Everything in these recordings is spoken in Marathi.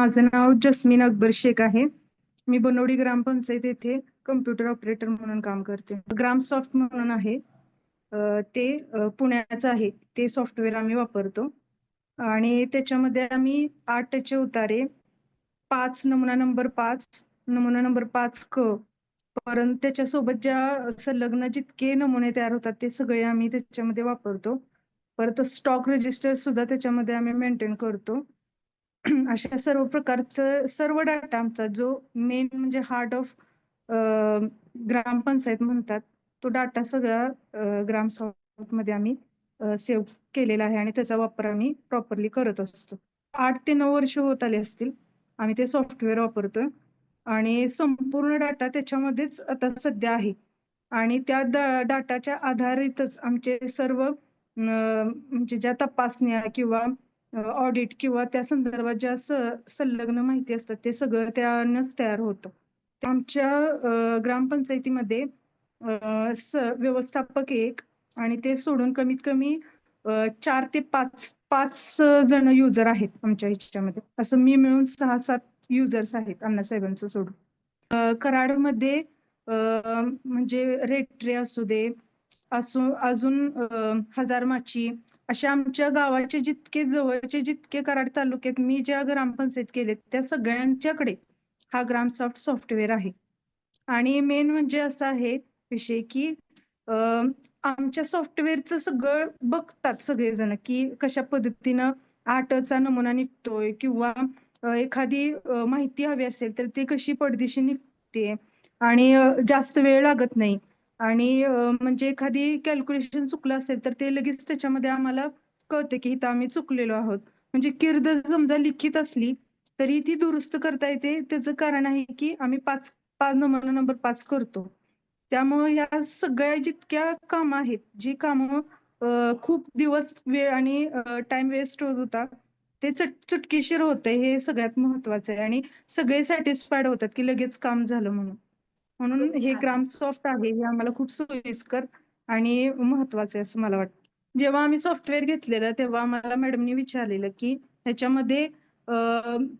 माझं नाव जस्मीन अकबर शेख आहे. मी बनवडी ग्रामपंचायत येथे कम्प्युटर ऑपरेटर म्हणून काम करते. ग्रामसॉफ्ट म्हणून आहे. ते पुण्याचं आहे. ते सॉफ्टवेअर आम्ही वापरतो. आणि त्याच्यामध्ये आम्ही आठचे उतारे पाच नमुना नंबर पाच नमुना नंबर पाच क परंतु त्याच्यासोबत ज्या संलग्न जितके नमुने तयार होतात ते सगळे आम्ही त्याच्यामध्ये वापरतो. परत स्टॉक रजिस्टर सुद्धा त्याच्यामध्ये आम्ही मेंटेन करतो. अशा सर्व प्रकारचं सर्व डाटा आमचा जो मेन म्हणजे हार्ट ऑफ ग्रामपंचायत म्हणतात तो डाटा सगळा ग्रामसॉफ्टमध्ये आम्ही सेव्ह केलेला आहे आणि त्याचा वापर आम्ही प्रॉपरली करत असतो. आठ ते नऊ वर्ष होत आले असतील आम्ही ते सॉफ्टवेअर वापरतोय. आणि संपूर्ण डाटा त्याच्यामध्येच आता सध्या आहे. आणि त्या डाटाच्या आधारितच आमचे सर्व म्हणजे ज्या तपासण्या किंवा ऑडिट किंवा त्या संदर्भात ज्या संलग्न माहिती असतात ते सगळं त्यानंच तयार होतं. आमच्या ग्रामपंचायतीमध्ये व्यवस्थापक एक आणि ते सोडून कमीत कमी चार ते पाच पाच जण युजर आहेत आमच्या ह्याच्यामध्ये. असं मी मिळून सहा सात युजर्स आहेत अण्णासाहेबांचं सोडून. कराडमध्ये म्हणजे रेट्रे असू दे अजून हजारमाची अशा आमच्या गावाचे जितके जवळचे जितके कराड तालुक्यात मी ज्या ग्रामपंचायत केलेत त्या सगळ्यांच्याकडे हा ग्रामसॉफ्ट सॉफ्टवेअर आहे. आणि मेन म्हणजे असं आहे विषय की आमच्या सॉफ्टवेअरचं सगळं बघतात सगळेजण की कशा पद्धतीनं आठचा नमुना निघतोय किंवा एखादी माहिती हवी असेल तर ती कशी पडदिशी निघते आणि जास्त वेळ लागत नाही. आणि म्हणजे एखादी कॅल्क्युलेशन चुकलं असेल तर ते लगेच त्याच्यामध्ये आम्हाला कळते की इथं आम्ही चुकलेलो आहोत. म्हणजे किर्द समजा लिखित असली तरी ती दुरुस्त करता येते. त्याचं कारण आहे की आम्ही पाच पाच नमुना नंबर पाच करतो. त्यामुळे या सगळ्या जितक्या कामं आहेत जी कामं खूप दिवस वेळ आणि टाइम वेस्ट होत होता ते चट चुटकीशीर होते हे सगळ्यात महत्वाचं आहे. आणि सगळे सॅटिस्फाईड होतात की लगेच काम झालं म्हणून. म्हणून हे छान. ग्रामसॉफ्ट आहे हे आम्हाला खूप सोयीस्कर आणि महत्वाचं आहे असं मला वाटतं. जेव्हा आम्ही सॉफ्टवेअर घेतलेलं तेव्हा आम्हाला मॅडमनी विचारलेलं की ह्याच्यामध्ये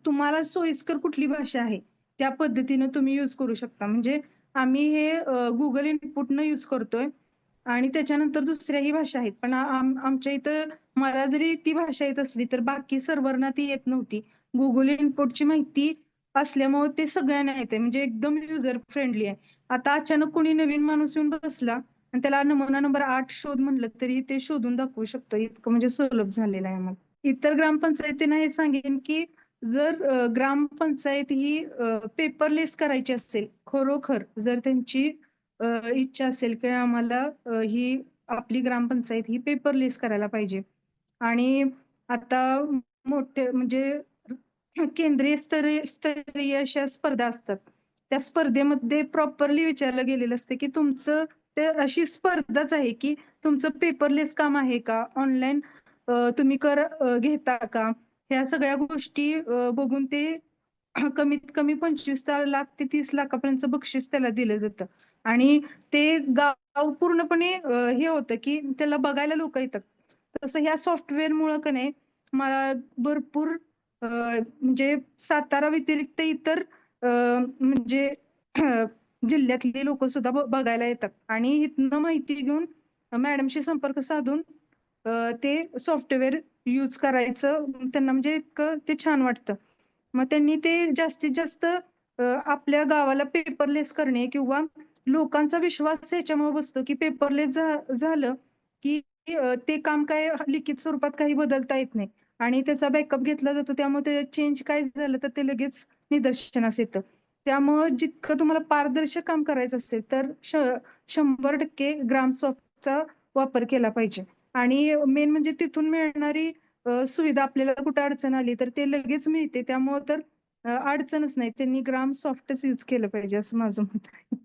तुम्हाला सोयीस्कर कुठली भाषा आहे? त्या पद्धतीनं तुम्ही यूज करू शकता. म्हणजे आम्ही हे गुगल इनपुटनं यूज करतोय आणि त्याच्यानंतर दुसऱ्याही भाषा आहेत. पण आमच्या इथं मला जरी ती भाषा येत असली तर बाकी सर्व्हरना ती येत नव्हती. गुगल इनपुटची माहिती असल्यामुळे ते सगळ्यांना येते म्हणजे एकदम युजर फ्रेंडली आहे. आता अचानक कोणी नवीन माणूस येऊन बसला आणि त्याला नमुना नंबर आठ शोध म्हणलं तरी ते शोधून दाखवू शकतं. इतकं म्हणजे सुलभ झालेलं आहे मग. इतर ग्रामपंचायतींना हे सांगेन की जर ग्रामपंचायत ही पेपरलेस करायची असेल खरोखर जर त्यांची इच्छा असेल की आम्हाला ही आपली ग्रामपंचायत ही पेपरलेस करायला पाहिजे. आणि आता मोठे म्हणजे केंद्रीय स्तरीय स्तरीय अशा स्पर्धा असतात. त्या स्पर्धेमध्ये प्रॉपरली विचारलं गेलेलं असतं की तुमचं ते अशी स्पर्धाच आहे की तुमचं पेपरलेस काम आहे का? ऑनलाईन तुम्ही कर घेता का? ह्या सगळ्या गोष्टी बघून ते कमीत कमी पंचवीस लाख ते तीस लाखापर्यंत बक्षीस त्याला दिलं जातं. आणि ते गाव पूर्णपणे हे होतं की त्याला बघायला लोक येतात. तसं ह्या सॉफ्टवेअर मुळे का नाही मला भरपूर म्हणजे सातारा व्यतिरिक्त इतर म्हणजे जिल्ह्यातले लोक सुद्धा बघायला येतात. आणि इथनं माहिती घेऊन मॅडमशी संपर्क साधून ते सॉफ्टवेअर यूज करायचं त्यांना म्हणजे इतकं ते छान वाटतं. मग त्यांनी ते जास्तीत जास्त आपल्या गावाला पेपरलेस करणे किंवा लोकांचा विश्वास याच्यामुळे बसतो की पेपरलेस झालं की ते काम काय लिखित स्वरूपात काही बदलता येत नाही. आणि त्याचा बॅकअप घेतला जातो. त्यामुळे चेंज काय झालं तर ते लगेच निदर्शनास येतं. त्यामुळे जितकं तुम्हाला पारदर्शक काम करायचं असेल तर श- शंभर टक्के ग्रामसॉफ्टचा वापर केला पाहिजे. आणि मेन म्हणजे तिथून मिळणारी सुविधा आपल्याला कुठं अडचण आली तर ते लगेच मिळते. त्यामुळे तर अडचणच नाही. त्यांनी ग्राम सॉफ्टच यूज केलं पाहिजे असं माझं मत आहे.